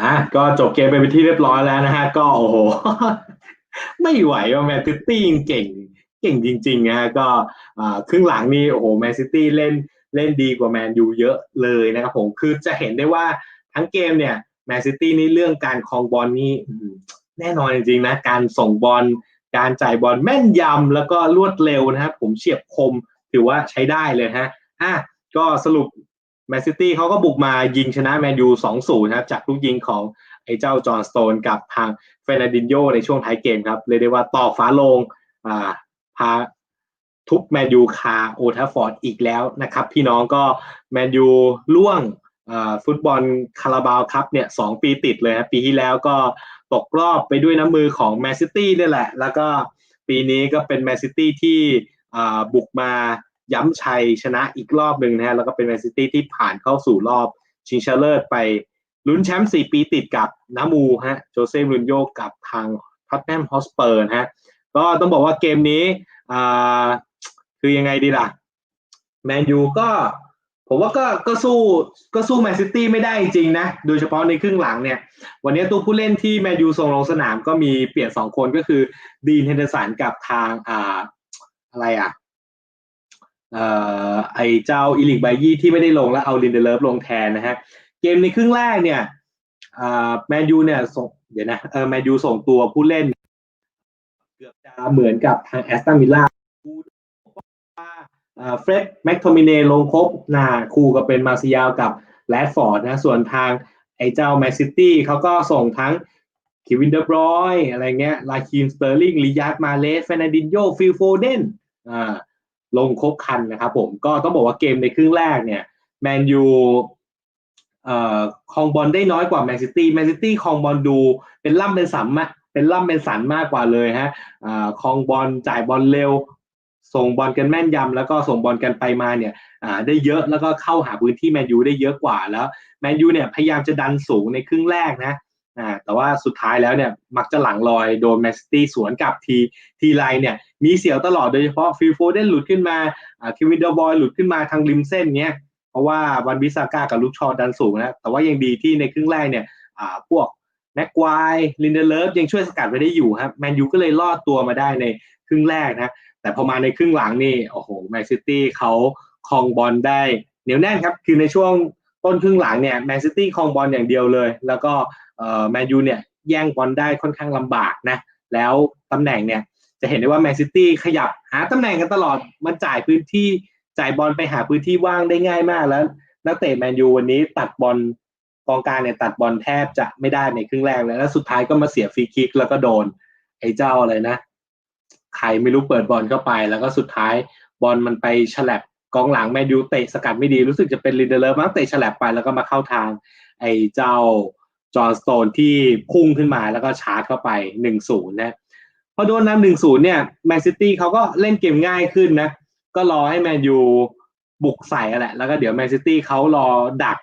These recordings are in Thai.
อะก็จบเกมไปเป็นที่เรียบร้อยแล้วนะฮะ ก็โอ้โห ไม่ไหวว่าแมนซิตี้เก่ง เก่งจริงๆนะฮะก็ครึ่งหลังนี่โอ้โหแมนซิตี้เล่นเล่นดีกว่าแมนยูเยอะเลยนะครับผมคือจะเห็นได้ว่าทั้งเกมเนี่ยแมนซิตี้นี่เรื่องการคลองบอลนี่แน่นอนจริงๆนะการส่งบอลการจ่ายบอลแม่นยำแล้วก็รวดเร็วนะครับผมเฉียบคมถือว่าใช้ได้เลยฮะอะก็สรุป แมนซิตี้เขาก็บุกมายิงชนะแมนยู2-0นะครับจากลูกยิงของไอ้เจ้าจอห์นสโตนกับทางเฟรนันดินโยในช่วงท้ายเกมครับเรียกได้ว่าต่อฟ้าลงอ่าพาทุบแมนยูคาโอทัฟฟอร์ดอีกแล้วนะครับ พี่น้องก็แมนยูล่วงฟุตบอลคาราบาวครับเนี่ยสองปีติดเลยครับปีที่แล้วก็ตกรอบไปด้วยน้ำมือของแมนซิตี้นี่แหละ แล้วก็ปีนี้ก็เป็นแมนซิตี้ที่บุกมา ย้ำชัยชนะอีกรอบหนึ่งนะฮะแล้วก็เป็นแมนซิตี้ที่ผ่านเข้าสู่รอบชิงชนะเลิศไปลุ้นแชมป์สี่ปีติดกับน้ามูฮะโจเซ่ลุนโยกับทางท็อตแนมฮอสเปอร์นะฮะก็ต้องบอกว่าเกมนี้คือยังไงดีล่ะแมนยูก็ผมว่าก็ก็สู้ก็สู้แมนซิตี้ไม่ได้จริงนะ โดยเฉพาะในครึ่งหลังเนี่ย วันนี้ตัวผู้เล่นที่แมนยูส่งลงสนามก็มีเปลี่ยนสองคนก็คือดีนเฮนเดอร์สันกับทางอ่าอะไรอะเอ่อ ไอเจ้าอิลิกไบยี่ที่ไม่ได้ลงแล้วเอาลินเดเลฟลงแทนนะฮะ เกมในครึ่งแรกเนี่ยแมนยูเนี่ยส่งเดี๋ยวนะเออแมนยูส่งตัวผู้เล่น เกือบจะเหมือนกับทางแอสตันวิลล่าเฟร็ดแม็กโทมิเนลงครบนาคู่ก็เป็นมาซิยาวกับแรดฟอร์ดนะส่วนทางไอ้เจ้าแมนซิตี้เขาก็ส่งทั้งคิวินเดอร์บรอยอะไรเงี้ยลาคีมสเตอร์ลิงลิยาร์ดมาเลสเฟนดินโยฟิลโฟเดนอ่า ลงครบคันนะครับผมก็ต้องบอกว่าเกมในครึ่งแรกเนี่ยแมนยูเอ่อคองบอลได้น้อยกว่าแมนซิตี้แมนซิตี้คองบอลดูเป็นล่ำเป็นสัมอะเป็นล่ำเป็นสันมากกว่าเลยฮะอ่าคองบอลจ่ายบอลเร็ว ส่งบอลกันแม่นยำแล้วก็ส่งบอลกันไปมาเนี่ยอ่าได้เยอะแล้วก็เข้าหาพื้นที่แมนยูได้เยอะกว่าแล้วแมนยูเนี่ยพยายามจะดันสูงในครึ่งแรกนะอ่าแต่ว่าสุดท้ายแล้วเนี่ยมักจะหลังลอยโดนแมนซิตี้สวนกลับทีทีไรเนี่ย มีเสียวตลอดโดยเฉพาะฟิลโฟเดนหลุดขึ้นมาอ่าคิวินเดอร์บอยหลุดขึ้นมาทางริมเส้นเนี้ยเพราะว่าวันบิซาก้ากับลูกชอดันสูงนะแต่ว่ายังดีที่ในครึ่งแรกเนี่ยพวกแม็กควายลินเดเลฟยังช่วยสกัดไว้ได้อยู่ครับแมนยูก็เลยรอดตัวมาได้ในครึ่งแรกนะแต่พอมาในครึ่งหลังนี่โอ้โหแมนซิตี้เขาคลองบอลได้เหนียวแน่นครับคือในช่วงต้นครึ่งหลังเนี่ยแมนซิตี้คลองบอลอย่างเดียวเลย แล้วก็แมนยูเนี่ยแย่งบอลได้ค่อนข้างลำบากนะแล้วตำแหน่งเนี่ย จะเห็นได้ว่าแมนซิตี้ขยับหาตำแหน่งกันตลอด มันจ่ายพื้นที่จ่ายบอลไปหาพื้นที่ว่างได้ง่ายมากแล้ว นักเตะแมนยูวันนี้ตัดบอลกองกลางเนี่ยตัดบอลแทบจะไม่ได้ในครึ่งแรกเลยแล้วสุดท้ายก็มาเสียฟรีคิกแล้วก็โดน ไอ้เจ้าอะไรนะใครไม่รู้เปิดบอลเข้าไป แล้วก็สุดท้ายบอลมันไปฉลับกองหลังแมนยูเตะสกัดไม่ดีรู้สึกจะเป็นลินเดเลอร์มั้งเตะฉลับไปแล้วก็มาเข้าทาง ไอ้เจ้าจอห์นสโตนที่พุ่งขึ้นมาแล้วก็ชาร์จเข้าไปหนึ่งศูนย์นะ พอโดนนำหนึ่งศูนย์เนี่ยแมนซิตี้เขาก็เล่นเกมง่ายขึ้นนะ ก็รอให้แมนยูบุกใส่แหละ แล้วก็เดี๋ยวแมนซิตี้เขารอดัก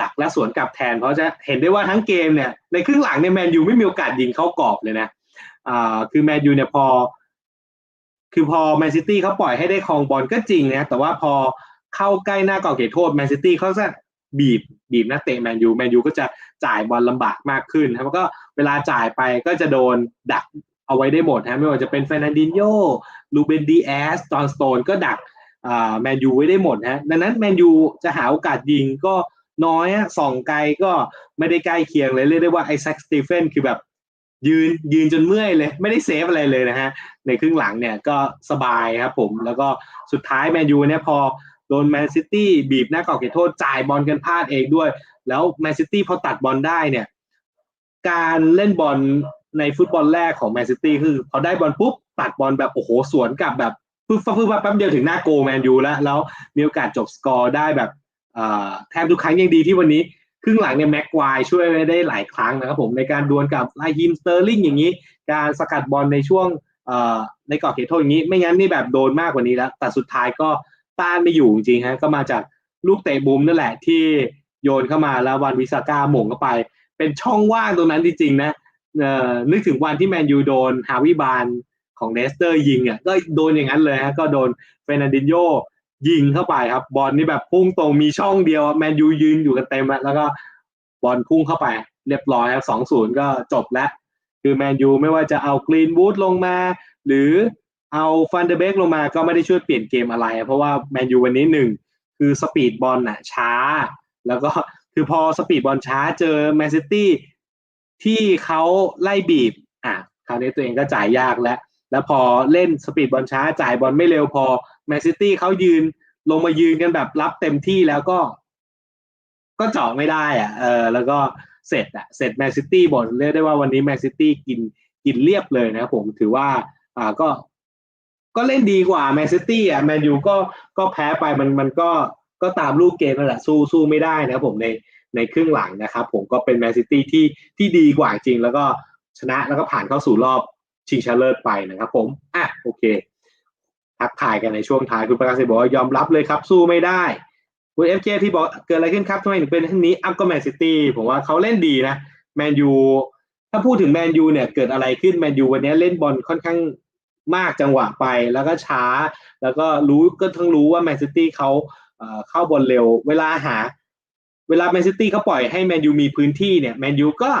ดักและสวนกลับแทน เพราะจะเห็นได้ว่าทั้งเกมเนี่ยในครึ่งหลังเนี่ยแมนยูไม่มีโอกาสยิงเข้ากรอบเลยนะอ่าคือแมนยูเนี่ยพอ คือพอแมนซิตี้เขาปล่อยให้ได้ครองบอลก็จริงนะแต่ว่าพอเข้าใกล้หน้ากรอบเขตโทษแมนซิตี้เขาจะบีบบีบนักเตะแมนยูแมนยูก็จะจ่ายบอลลำบากมากขึ้นครับก็เวลาจ่ายไปก็จะโดนดัก เอาไว้ได้หมดนะไม่ว่าจะเป็นเฟรนันดินโยลูเบนดีแอสจอห์นสโตนก็ดักแมนยูไว้ได้หมดนะดังนั้นแมนยูจะหาโอกาสยิงก็น้อยส่องไกลก็ไม่ได้ใกล้เคียงเลย เรียกได้ว่าไอแซคสตีเฟนคือแบบยืนยืนจนเมื่อยเลย ไม่ได้เซฟอะไรเลยนะฮะ ในครึ่งหลังเนี่ยก็สบายครับผม แล้วก็สุดท้ายแมนยูเนี่ยพอโดนแมนซิตี้บีบหน้ากรอบเขตโทษจ่ายบอลกันพลาดเองด้วย แล้วแมนซิตี้พอตัดบอลได้เนี่ย การเล่นบอล ในฟุตบอลแรกของแมนซิตี้คือพอได้บอลปุ๊บตัดบอลแบบโอ้โหสวนกลับแบบปึ๊บปึ๊บแป๊บเดียวถึงหน้าโกแมนยูแล้ว แล้วมีโอกาสจบสกอร์ได้แบบแทบทุกครั้งยังดีที่วันนี้ครึ่งหลังเนี่ยแม็กควายช่วยได้หลายครั้งนะครับผมในการดวลกับไลฮิมสเตอร์ลิงอย่างนี้ การสกัดบอลในช่วงในกรอบเขตโทษอย่างนี้ ไม่งั้นนี่แบบโดนมากกว่านี้แล้ว แต่สุดท้ายก็ต้านไม่อยู่จริงฮะก็มาจากลูกเตะบุมนั่นแหละที่โยนเข้ามาแล้ววันวิสาก้าหม่งเข้าไป เป็นช่องว่างตรงนั้นจริงๆนะ นึกถึงวันที่แมนยูโดนฮาวิบานของเนสเตอร์ยิงอะก็โดนอย่างนั้นเลยฮะก็โดนเฟรนันดินโยยิงเข้าไปครับ บอลนี่แบบพุ่งตรงมีช่องเดียวแมนยูยืนอยู่กันเต็มแล้วแล้วก็บอลพุ่งเข้าไปเรียบร้อยครับสองศูนย์ก็จบแล้ว คือแมนยูไม่ว่าจะเอากรีนวูดลงมา หรือเอาฟันเดเบกลงมาก็ไม่ได้ช่วยเปลี่ยนเกมอะไร เพราะว่าแมนยูวันนี้หนึ่งคือสปีดบอลน่ะช้า แล้วก็คือพอสปีดบอลช้าเจอแมนซิตี้ ที่เขาไล่บีบ อะคราวนี้ตัวเองก็จ่ายยากแล้ว แล้วพอเล่นสปีดบอลช้าจ่ายบอลไม่เร็วพอแมนซิตี้เขายืนลงมายืนกันแบบรับเต็มที่แล้วก็ ก็เจาะไม่ได้อะ เออ แล้วก็เสร็จอะ เสร็จแมนซิตี้บอลเรียกได้ว่าวันนี้แมนซิตี้กินกินเรียบเลยนะครับผมถือว่า อ่าก็ ก็เล่นดีกว่าแมนซิตี้อะแมนยูก็ก็แพ้ไปมันมันก็ก็ตามลูกเกมนั่นแหละสู้สู้ไม่ได้นะครับผมใน ในครึ่งหลังนะครับ ผมก็เป็นแมนซิตี้ที่ที่ดีกว่าจริง แล้วก็ชนะแล้วก็ผ่านเข้าสู่รอบชิงชนะเลิศไปนะครับ ผมอะโอเคทักทายกันในช่วงท้ายคุณประกาศบอกว่ายอมรับเลยครับ สู้ไม่ได้คุณเอฟเที่บอกเกิดอะไรขึ้นครับทำไมถึงเป็นเช่นนี้อัพก็แมนซิตี้ผมว่าเขาเล่นดีนะแมนยูถ้าพูดถึงแมนยูเนี่ยเกิดอะไรขึ้นแมนยูวันนี้เล่นบอลค่อนข้างมากจังหวะไปแล้วก็ช้า แล้วก็รู้ก็ทั้งรู้ว่าแมนซิตี้เขาเข้าบอลเร็ว เวลาหา เวลาแมนซิตี้เขาปล่อยให้แมนยูมีพื้นที่เนี่ยแมนยูก็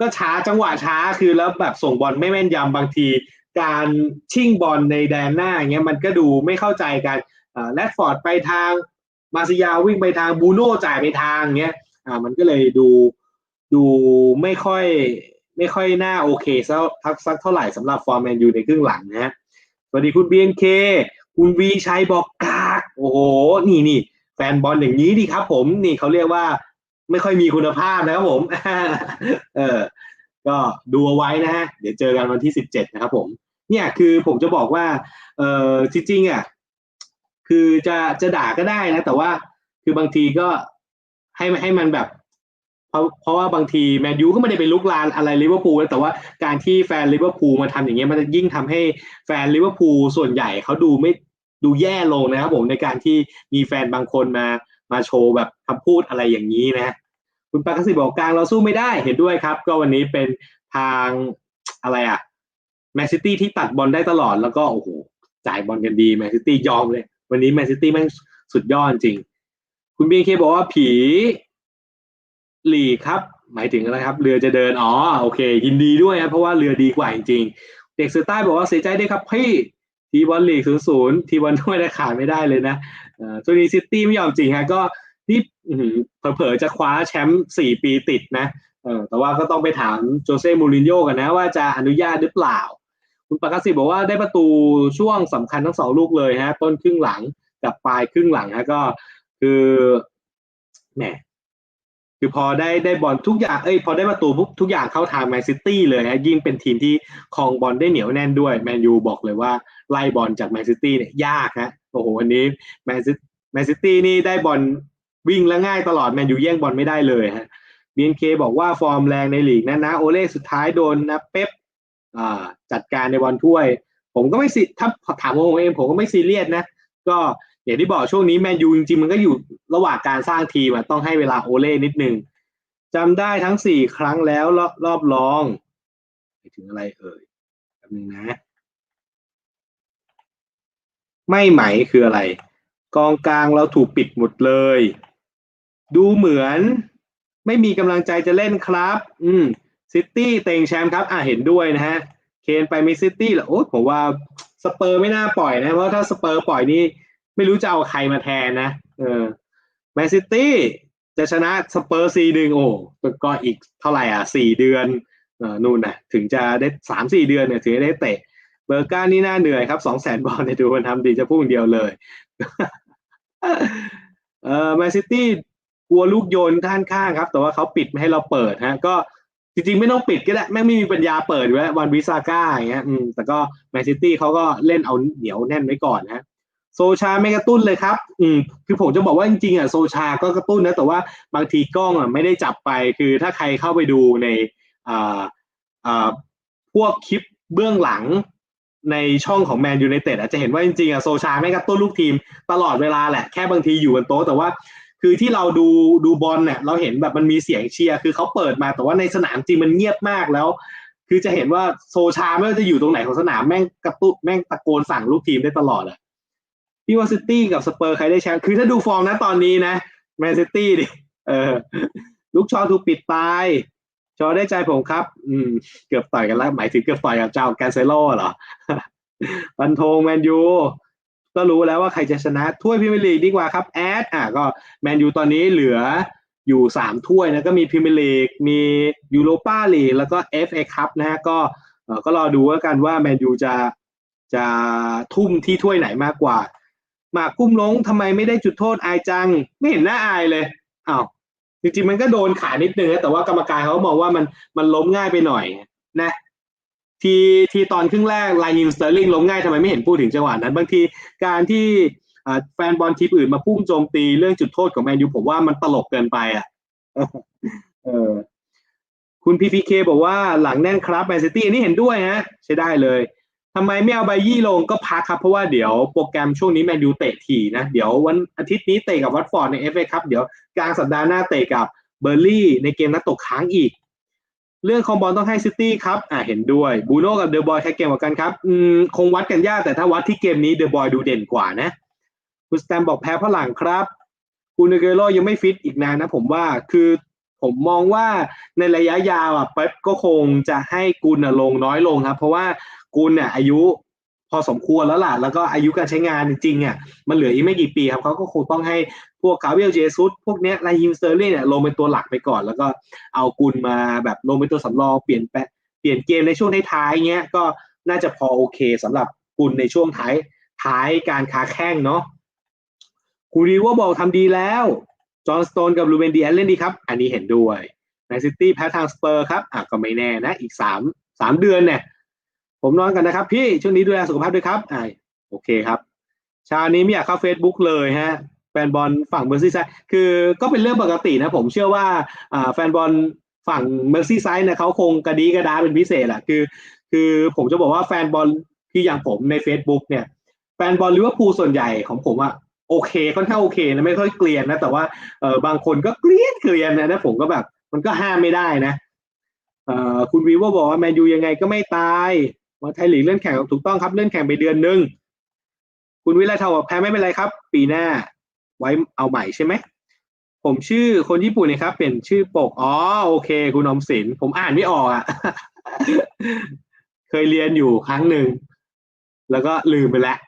ก็ช้าจังหวะช้าคือแล้วแบบส่งบอลไม่แม่นยำบางที การชิ่งบอลในแดนหน้าเงี้ยมันก็ดูไม่เข้าใจกันแรดฟอร์ดไปทางมาซิยาวิ่งไปทางบูโน่จ่ายไปทางเงี้ยอ่ามันก็เลยดูดูไม่ค่อยไม่ค่อยน่าโอเคสักสักเท่าไหร่สำหรับฟอร์แมนยูในครึ่งหลังนะฮะสวัสดีคุณ BNK คุณวีชัยบอกกาก โอ้โห นี่นี่ ฟนบอลอย่างนี้ดีครับ ผมนี่เขาเรียกว่าไม่ค่อยมีคุณภาพนะครับผม เออ ก็ดูเอาไว้นะฮะ เดี๋ยวเจอกันวันที่สิบเจ็ดนะครับผม เนี่ยคือผมจะบอกว่า เออจริงๆอะ คือจะจะด่าก็ได้นะ แต่ว่าคือบางทีก็ให้ให้มันแบบ เพราะเพราะว่าบางทีแมนยูก็ไม่ได้ไปลุกลานอะไรลิเวอร์พูลแต่ว่าการที่แฟนลิเวอร์พูลมาทำอย่างเงี้ยมันจะยิ่งทำให้แฟนลิเวอร์พูลส่วนใหญ่เขาดูไม่ ดูแย่ลงนะครับผมในการที่มีแฟนบางคนมามาโชว์แบบคำพูดอะไรอย่างนี้นะคุณปากสิบอกกลางเราสู้ไม่ได้เห็นด้วยครับ ก็วันนี้เป็นทางอะไรอะแมนซิตี้ที่ตัดบอลได้ตลอดแล้วก็โอ้โหจ่ายบอลกันดีแมนซิตี้ยอมเลย วันนี้แมนซิตี้แม่งสุดยอดจริง คุณบีเคบอกว่าผีหลีครับ หมายถึงอะไรครับ เรือจะเดินอ๋อโอเค ยินดีด้วยครับเพราะว่าเรือดีกว่าจริงๆเด็กสือใต้บอกว่าเสียใจด้วยครับพี่ ทีบอลลีกศูนย์ศูนย์ทีบอลถ้วยได้ขาดไม่ได้เลยนะตัวนี้ซิตี้ไม่ยอมจริงฮะก็นี่เผลอๆจะคว้าแชมป์สี่ปีติดนะเออแต่ว่าก็ต้องไปถามโจเซ่มูรินโญ่กันนะ ว่าจะอนุญาตหรือเปล่า คุณปากสิบอกว่าได้ประตูช่วงสำคัญทั้งสองลูกเลยฮะ ต้นครึ่งหลังกับปลายครึ่งหลังฮะก็คือแหมคือพอได้ได้บอลทุกอย่างเอ้ยพอได้ประตูปุ๊บทุกอย่างเข้าทางแมนซิตี้เลยฮะยิ่งเป็นทีมที่ครองบอลได้เหนียวแน่นด้วยแมนยูบอกเลยว่า ไล่บอลจากแมนซิตี้เนี่ยยากฮะโอ้โหวันนี้แมนซิแมนซิตี้นี่ได้บอลวิ่งแล้วง่ายตลอดแมนยูแย่งบอลไม่ได้เลยฮะบีนเคบอกว่าฟอร์มแรงในลีกนะนะโอเล่สุดท้ายโดนนะเป๊ปจัดการในบอลถ้วย ผมก็ไม่สิถ้าถามผมเองผมก็ไม่ซีเรียสนะ ก็อย่างที่บอกช่วงนี้แมนยูจริงๆ มันก็อยู่ระหว่างการสร้างทีมต้องให้เวลาโอเล่นิดนึงจำได้ทั้งสี่ครั้งแล้วรอบรอบรองไปถึงอะไรเอ่ยแป๊บนึงนะ ไม่ไหมคืออะไร กองกลางเราถูกปิดหมดเลย ดูเหมือน ไม่มีกำลังใจจะเล่นครับ อืมซิตี้เต็งแชมป์ครับ อ่าเห็นด้วยนะฮะ เคนไปมีซิตี้แล้วโอ้ผมว่าสเปอร์ไม่น่าปล่อยนะ เพราะถ้าสเปอร์ปล่อยนี่ ไม่รู้จะเอาใครมาแทนนะ เออแมนซิตี้จะชนะสเปอร์ซีหนึ่งโอ้ก็อีกเท่าไหร่อะสี่เดือนเออนู่นนะถึงจะได้สามสี่เดือนเนี่ยถึงจะได้เตะ บอร์ก้านี่น่าเหนื่อยครับสองแสนบอลในดูมันทำดีจะพูดเดียวเลยเออแมนซิตี้กลัวลูกโยนด้านข้างครับ แต่ว่าเขาปิดไม่ให้เราเปิดฮะ ก็จริงๆไม่ต้องปิดก็ได้แม่งไม่มีปัญญาเปิดไว้วันวิซาก้าอย่างเงี้ย อืมแต่ก็แมนซิตี้เขาก็เล่นเอาเหนียวแน่นไว้ก่อนฮะโซชาไม่กระตุ้นเลยครับ อืมคือผมจะบอกว่าจริงๆอะโซชาก็กระตุ้นนะ แต่ว่าบางทีกล้องอะไม่ได้จับไป คือถ้าใครเข้าไปดูในอ่าอ่าพวกคลิปเบื้องหลัง ในช่องของแมนยูไนเต็ดอาจจะเห็นว่าจริงๆอะโซชาไม่กระตุ้นลูกทีมตลอดเวลาแหละแค่บางทีอยู่บนโต๊ะแต่ว่าคือที่เราดูดูบอลเนี่ยเราเห็นแบบมันมีเสียงเชียร์คือเขาเปิดมาแต่ว่าในสนามจริงมันเงียบมากแล้ว คือจะเห็นว่าโซชาไม่ว่าจะอยู่ตรงไหนของสนามแม่งกระตุ้นแม่งตะโกนสั่งลูกทีมได้ตลอดอะพี่ว่าซิตี้กับสเปอร์ใครได้แชมป์คือถ้าดูฟอร์มนะตอนนี้นะแมนซิตี้ดิเออลูกชอถูกปิดตาย ชอได้ใจผมครับ อืม เกือบต่อยกันแล้ว หมายถึงเกือบต่อยกับเจ้าแกนเซโลเหรอฟันธงแมนยูก็รู้แล้วว่าใครจะชนะ ถ้วยพรีเมียร์ลีกดีกว่าครับแอดอะก็แมนยูตอนนี้เหลืออยู่สามถ้วยนะก็มีพรีเมียร์ลีกมียูโรปาลีกแล้วก็เอฟเอคัพนะฮะก็ก็รอดูแล้วกันว่าแมนยูจะจะทุ่มที่ถ้วยไหนมากกว่า หมากกุ้มลงทำไมไม่ได้จุดโทษอายจัง ไม่เห็นหน้าอายเลยอ้าว จริงๆมันก็โดนขานิดนึงนะแต่ว่ากรรมการเขามองว่ามันมันล้มง่ายไปหน่อยนะทีทีตอนครึ่งแรกไลนินสเตอร์ลิงล้มง่ายทำไมไม่เห็นพูดถึงจังหวะนั้น บางทีการที่แฟนบอลทีมอื่นมาพุ่งโจมตีเรื่องจุดโทษของแมนยูผมว่ามันตลกเกินไปอะเออคุณพีพีเคบอกว่าหลังแน่นครับแมนซิตี้นนี้เห็นด้วยฮะ ใช้ได้เลย ทำไมไม่เอาใบยี่ลงก็พักครับ เพราะว่าเดี๋ยวโปรแกรมช่วงนี้แมนยูเตะถี่นะ เดี๋ยววันอาทิตย์นี้เตะกับวัตฟอร์ดในเอฟเอครับเดี๋ยวกลางสัปดาห์หน้าเตะกับเบอร์ลี่ในเกมนัดตกค้างอีก เรื่องคอมบอลต้องให้ซิตี้ครับ อ่าเห็นด้วยบูโน่กับเดอะบอยใครเก่งกว่ากันครับอืมคงวัดกันยากแต่ถ้าวัดที่เกมนี้เดอะบอยดูเด่นกว่านะคุณสแตมบอกแพ้เพราะหลังครับคุณเนเกโรยังไม่ฟิตอีกนานนะผมว่าคือ ผมมองว่าในระยะยาวอะเป๊ปก็คงจะให้กุลน่ะลงน้อยลงครับ เพราะว่ากุลเนี่ยอายุพอสมควรแล้วล่ะ แล้วก็อายุการใช้งานจริงๆอะมันเหลืออีกไม่กี่ปีครับเขาก็คงต้องให้พวกคาร์เวลเจซุสพวกเนี้ยไลยิมสเตอร์ลี่เนี่ยลงเป็นตัวหลักไปก่อน แล้วก็เอากุลมาแบบลงเป็นตัวสำรองเปลี่ยนแปะเปลี่ยนเกมในช่วงท้ายๆเงี้ยก็น่าจะพอโอเคสำหรับกุลในช่วงท้ายท้ายการค้าแข้งเนาะคูรีว่าบอกทำดีแล้ว จอห์นสโตนกับลูเบนดีแอนเล่นดีครับ อันนี้เห็นด้วยแมนซิตี้แพ้ทางสเปอร์ครับอะก็ไม่แน่นะ อีกสามสามเดือนเนี่ย ผมนอนกันนะครับ พี่ช่วงนี้ดูแลสุขภาพด้วยครับอ่าโอเคครับ ชานี้ไม่อยากเข้า Facebook เลยฮะ แฟนบอลฝั่งเมอร์ซี่ไซด์คือก็เป็นเรื่องปกตินะ ผมเชื่อว่าอ่าแฟนบอลฝั่งเมอร์ซี่ไซด์เนี่ยเขาคงกระดีกระดาเป็นพิเศษแหละคือ คือผมจะบอกว่าแฟนบอลที่อย่างผมใน Facebook เนี่ยแฟนบอลลิเวอร์พูลส่วนใหญ่ของผมอะ โอเคค่อนข้างโอเคนะไม่ค่อยเกลียนนะ แต่ว่าเออบางคนก็เกลียนเกลียนนะนะผมก็แบบ มันก็ห้ามไม่ได้นะเออคุณวีว่าบอกว่าแมนยูยังไงก็ไม่ตายว่าไทยลีกเลื่อนแข่งถูกต้องครับเลื่อนแข่งไปเดือนหนึ่งคุณวิไลเทาบอกแพ้ไม่เป็นไรครับ ปีหน้า ไว้เอาใหม่ใช่ไหมผมชื่อคนญี่ปุ่นนะครับ เป็นชื่อปกอ๋อโอเค คุณอมสินผมอ่านไม่ออกอะเคยเรียนอยู่ครั้งหนึ่งแล้วก็ลืมไปแล้ว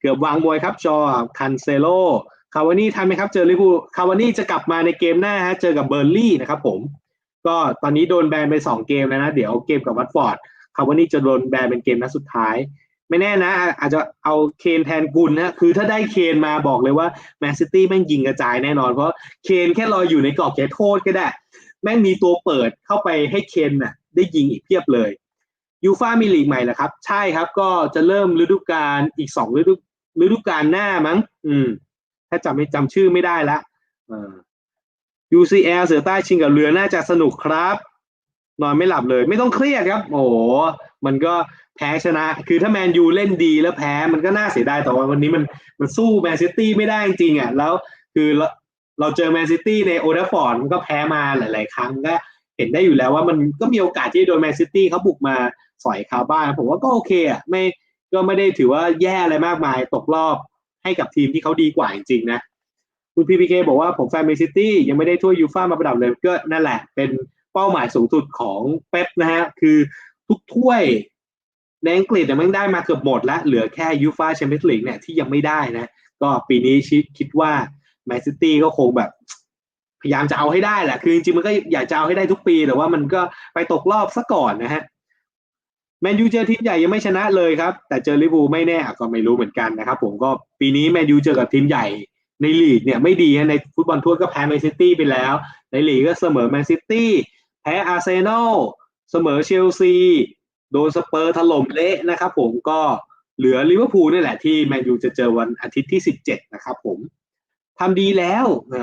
เกือบวางมวยครับจอคันเซโลคาวานี่ทันไหมครับ เจอลิเวอร์พูคาวานี่จะกลับมาในเกมหน้าฮะเจอกับเบอร์ลี่นะครับผม ก็ตอนนี้โดนแบนไปสองเกมแล้วนะ เดี๋ยวเกมกับวัตฟอร์ดคาวานี่จะโดนแบนเป็นเกมนัดสุดท้าย ไม่แน่นะ อาจจะเอาเคนแทนกุลนะคือถ้าได้เคนมาบอกเลยว่าแมนซิตี้แม่งยิงกระจายแน่นอน เพราะเคนแค่รออยู่ในกรอบเขตโทษก็ได้ แม่งมีตัวเปิดเข้าไปให้เคนน่ะได้ยิงอีกเพียบเลย ยูฟามีลีกใหม่เหรอครับ ใช่ครับก็จะเริ่มฤดูกาลอีกสองฤดูฤดูกาลหน้ามั้ง อืม ถ้าจำไม่จำชื่อไม่ได้ละเออ UCL เสือใต้ชิงกับเรือน่าจะสนุกครับ นอนไม่หลับเลย ไม่ต้องเครียดครับ โอ้มันก็แพ้ชนะ คือถ้าแมนยูเล่นดีแล้วแพ้มันก็น่าเสียดายแต่ว่าวันนี้มันมันสู้แมนซิตี้ไม่ได้จริงๆอะ แล้ว คือเราเราเจอแมนซิตี้ในโอเดฟอร์ดมันก็แพ้มาหลาย ๆ ครั้งก็ เห็นได้อยู่แล้วว่ามันก็มีโอกาสที่โดนแมนซิตี้เขาบุกมาสอยคาบ้านผมว่าก็โอเคอะไม่ก็ไม่ได้ถือว่าแย่อะไรมากมายตกรอบให้กับทีมที่เขาดีกว่าจริงๆนะคุณพีพีเคบอกว่าผมแฟนแมนซิตี้ยังไม่ได้ถ้วยยูฟ่ามาประดับเลยก็นั่นแหละ เป็นเป้าหมายสูงสุดของเป๊ปนะฮะคือทุกถ้วยในอังกฤษเนี่ยมันได้มาเกือบหมดแล้ว เหลือแค่ยูฟ่าแชมเปี้ยนส์ลีกเนี่ยที่ยังไม่ได้นะ ก็ปีนี้ชิคิดว่าแมนซิตี้ก็คงแบบ ยายามจะเอาให้ได้แหละคือจริงๆมันก็อยากจะเอาให้ได้ทุกปี แต่ว่ามันก็ไปตกรอบซะก่อนนะฮะแมนยูเจอทีมใหญ่ยังไม่ชนะเลยครับ แต่เจอลิเวอร์พูลไม่แน่ก็ไม่รู้เหมือนกันนะครับ ผมก็ปีนี้แมนยูเจอกับทีมใหญ่ในลีกเนี่ยไม่ดีในฟุตบอลทั่วก็แพ้แมนซิตี้ไปแล้ว ในลีกก็เสมอแมนซิตี้แพ้อาร์เซนอลเสมอเชลซีโดนสเปอร์ถล่มเละนะครับ ผมก็เหลือลิเวอร์พูลนี่แหละที่แมนยูจะเจอวันอาทิตย์ที่ 17 นะครับผมทำดีแล้วเ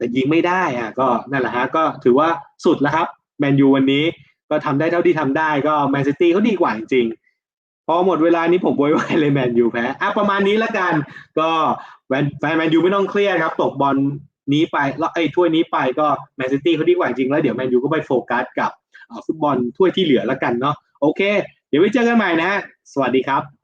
แต่ยิงไม่ได้อะก็นั่นแหละฮะก็ถือว่าสุดแล้วครับแมนยูวันนี้ก็ทำได้เท่าที่ทำได้ก็แมนซิตี้เขาดีกว่าจริงๆพอหมดเวลานี้ผมโวยวายเลยแมนยูแพ้อะประมาณนี้ละกัน ก็แฟนแฟนแมนยูไม่ต้องเครียดครับ ตกบอลนี้ไปแล้วไอ้ถ้วยนี้ไปก็แมนซิตี้เขาดีกว่าจริงแล้วเดี๋ยวแมนยูก็ไปโฟกัสกับฟุตบอลถ้วยที่เหลือละกันเนาะโอเค เดี๋ยวไว้เจอกันใหม่นะ สวัสดีครับ